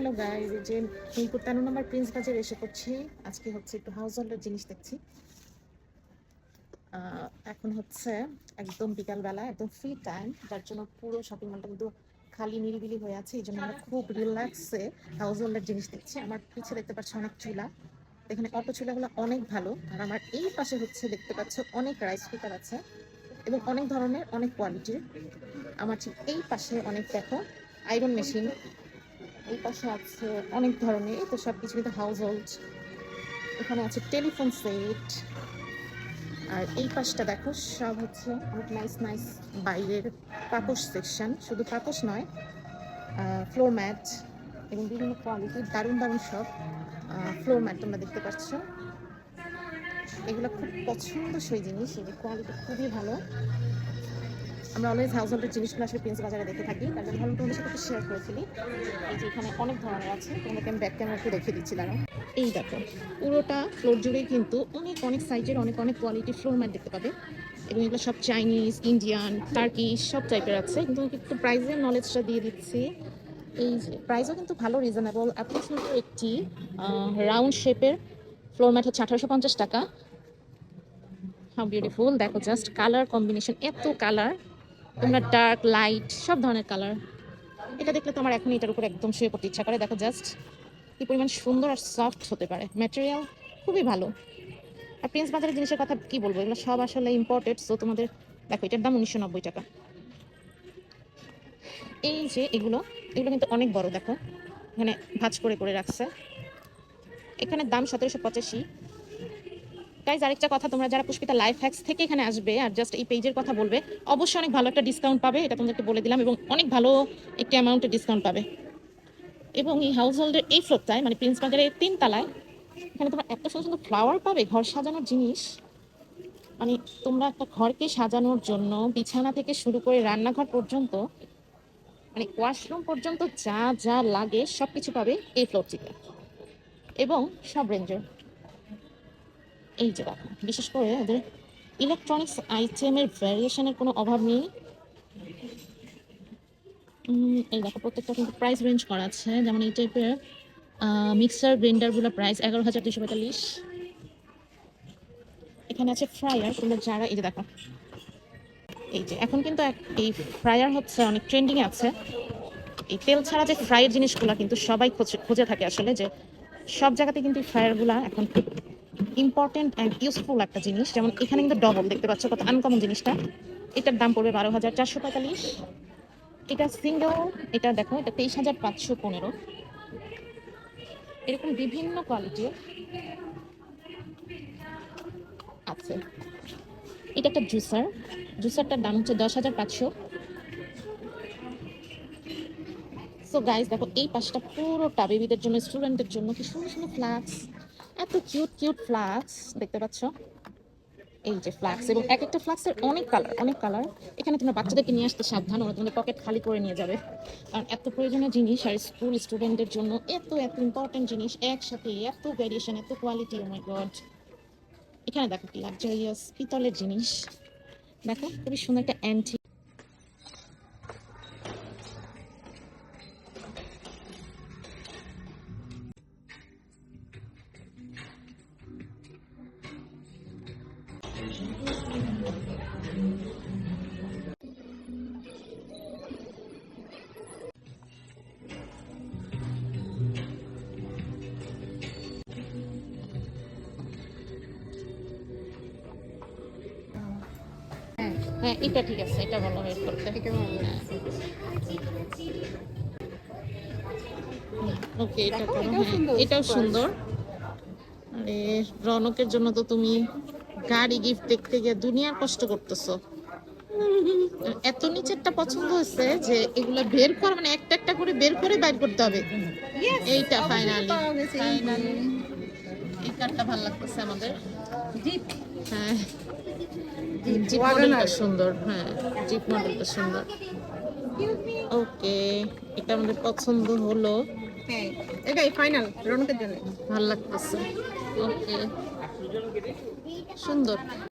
Hello guys যে মিরপুর তেরো নম্বর Prince বাজারে এসে করছি আজকে হচ্ছে একটু হাউস হোল্ডের জিনিস দেখছি। এখন হচ্ছে একদম বিকালবেলা, একদম ফ্রি টাইম যার জন্য পুরো শপিং মলটা কিন্তু খালি নিরিবিলি হয়ে আছে। এই জন্য আমরা খুব রিল্যাক্সে হাউস হোল্ডের জিনিস দেখছি। আমার পিছিয়ে দেখতে পাচ্ছি অনেক চুলা। এখানে অটো চুলাগুলো অনেক ভালো। আর আমার এই পাশে হচ্ছে দেখতে পাচ্ছ অনেক রাইস কুকার আছে এবং অনেক ধরনের, অনেক কোয়ালিটির আমার ঠিক এই পাশে অনেক দেখো আয়রন মেশিন এই পাশে আছে অনেক ধরনের তো সব কিছু কিন্তু হাউস হোল্ড এখানে আছে টেলিফোন সেট আর এই পাশটা দেখো, সব হচ্ছে অনেক নাইস নাইস বাইরের পাপোশ সেকশন শুধু পাপোশ নয় ফ্লোর ম্যাট এবং বিভিন্ন কোয়ালিটির দারুণ দারুণ সব ফ্লোর ম্যাট তোমরা দেখতে পাচ্ছ। এগুলো খুব পছন্দসই জিনিস এগুলো কোয়ালিটি খুবই ভালো। আমরা অলওয়েজ হাউস হোল্ডের জিনিসগুলো আসলে প্রিন্স বাজারে দেখে থাকি। তার জন্য ভালো তোমাদের সাথে শেয়ার করেছিলি। এই যে এখানে অনেক ধরনের আছে। তোমাকে আমি ব্যাক ক্যামেরা একটু দেখে দিচ্ছি, দাঁড়াও। এই দেখো, পুরোটা ফ্লোর জুড়েই কিন্তু অনেক অনেক সাইজের অনেক অনেক কোয়ালিটির ফ্লোর ম্যাট দেখতে পাবে। এবং এগুলো সব চাইনিজ ইন্ডিয়ান টার্কি সব টাইপের আছে। কিন্তু একটু প্রাইসের নলেজটা দিয়ে দিচ্ছি। এই প্রাইসও কিন্তু ভালো রিজনেবল অ্যাপ্রক্সিমেটলি একটি রাউন্ড শেপের ফ্লোর ম্যাট হচ্ছে আঠারোশো পঞ্চাশ টাকা। হাউ বিউটিফুল দেখো জাস্ট কালার কম্বিনেশন এত কালার তোমরা ডার্ক লাইট সব ধরনের কালার এটা দেখলে তোমার এখন এটার উপর একদম শুয়ে পড়তে ইচ্ছা করে। দেখো জাস্ট কি পরিমাণ সুন্দর আর সফট হতে পারে। ম্যাটেরিয়াল খুবই ভালো। আর প্রিন্স বাজারের জিনিসের কথা কি বলব? এগুলো সব আসলে ইম্পর্টেড সো তোমাদের দেখো এটার দাম উনিশশো নব্বই টাকা। এই যে এগুলো এগুলো কিন্তু অনেক বড় দেখো। এখানে ভাঁজ করে করে রাখছে। এখানে দাম সতেরোশো পঁচাশি। গাইজ আরেকটা কথা, তোমরা যারা পুষ্পিতা লাইফ হ্যাক্স থেকে এখানে আসবে আর জাস্ট এই পেজের কথা বলবে, অবশ্যই অনেক ভালো একটা ডিসকাউন্ট পাবে, এটা তোমাদেরকে বলে দিলাম, এবং অনেক ভালো একটি অ্যামাউন্টের ডিসকাউন্ট পাবে। এবং এই হাউস হোল্ডের এই ফ্লোরটায় মানে প্রিন্স বাজারের তিন তালায় এখানে তোমরা এত সুন্দর সুন্দর ফ্লাওয়ার পাবে, ঘর সাজানোর জিনিস। মানে তোমরা একটা ঘরকে সাজানোর জন্য, বিছানা থেকে শুরু করে রান্নাঘর পর্যন্ত মানে ওয়াশরুম পর্যন্ত যা যা লাগে সব কিছু পাবে এই ফ্লোরটিতে এবং সব রেঞ্জের এই যে দেখো, বিশেষ করে ওদের ইলেকট্রনিক্স আইটেমের ভ্যারিয়েশনের কোনো অভাব নেই। এই দেখো, প্রত্যেকটা কিন্তু প্রাইস রেঞ্জ করা আছে। যেমন এই টাইপের মিক্সার গ্রাইন্ডারগুলো প্রাইস এগারো হাজার দুশো পঁয়তাল্লিশ। এখানে আছে ফ্রায়ার তোমরা যারা, এই যে দেখো, এই যে, এখন কিন্তু এই ফ্রায়ার হচ্ছে অনেক ট্রেন্ডিং আছে। এই তেল ছাড়া যে ফ্রাইয়ের জিনিসগুলো কিন্তু সবাই খোঁজে থাকে আসলে যে সব জায়গাতে কিন্তু ফ্রায়ারগুলো এখন ইম্পর্টেন্ট অ্যান্ড ইউজফুল একটা জিনিস। যেমন এখানে কিন্তু ডবল দেখতে পাচ্ছ কত আনকমন জিনিসটা। এটার দাম পড়বে বারো হাজার চারশো পঁয়তাল্লিশ। এটা সিঙ্গেল এটা দেখো, এটা তেইশ হাজার পাঁচশো পনেরো। এরকম বিভিন্ন কোয়ালিটির আছে। এটা একটা জুসার জুসারটার দাম হচ্ছে দশ হাজার পাঁচশো। সো গাইস দেখো, এই পাশটা পুরোটা বেবিদের জন্য স্টুডেন্টের জন্য কি সুন্দর সুন্দর ফ্লাক্স এত কিউট কিউট ফ্লাক্স দেখতে পাচ্ছ? এই যে ফ্লাক্স এবং এক একটা ফ্লাক্সের অনেক কালার অনেক কালার এখানে তোমরা বাচ্চাদেরকে নিয়ে আসতে সাবধান, ওরা তোমাদের পকেট খালি করে নিয়ে যাবে। কারণ এত প্রয়োজনীয় জিনিস, আর স্কুল স্টুডেন্টের জন্য এত এত ইম্পর্টেন্ট জিনিস একসাথে, এত ভ্যারিয়েশন এত কোয়ালিটি মাই গড এখানে দেখো, কি লাক্সারিয়াস পিতলের জিনিস। দেখো, খুবই সুন্দর একটা অ্যান্টি হ্যাঁ এটা ঠিক আছে এটা ভালো ওয়েট করতে ওকে এটা করো। হ্যাঁ সুন্দর, এটাও. সুন্দর। আরে রনকের জন্য তো তুমি গাড়ি গিফট দেখতে গিয়ে দুনিয়ার কষ্ট করতেছো। এত নিচেরটা পছন্দ হয়েছে যে এগুলো বের করা মানে একটা একটা করে বের করে বাইর করতে হবে। এইটা ফাইনালি ফাইনালি এই কারটা ভালো লাগতেছে আমাদের। জিপ হ্যাঁ। জিপ. মডেলটা সুন্দর হ্যাঁ জিপ মডেলটা সুন্দর। ওকে এটা আমাদের পছন্দ হলো। হ্যাঁ এটাই ফাইনাল রনকের জন্য। ভালো লাগতেছে। ওকে সুন্দর।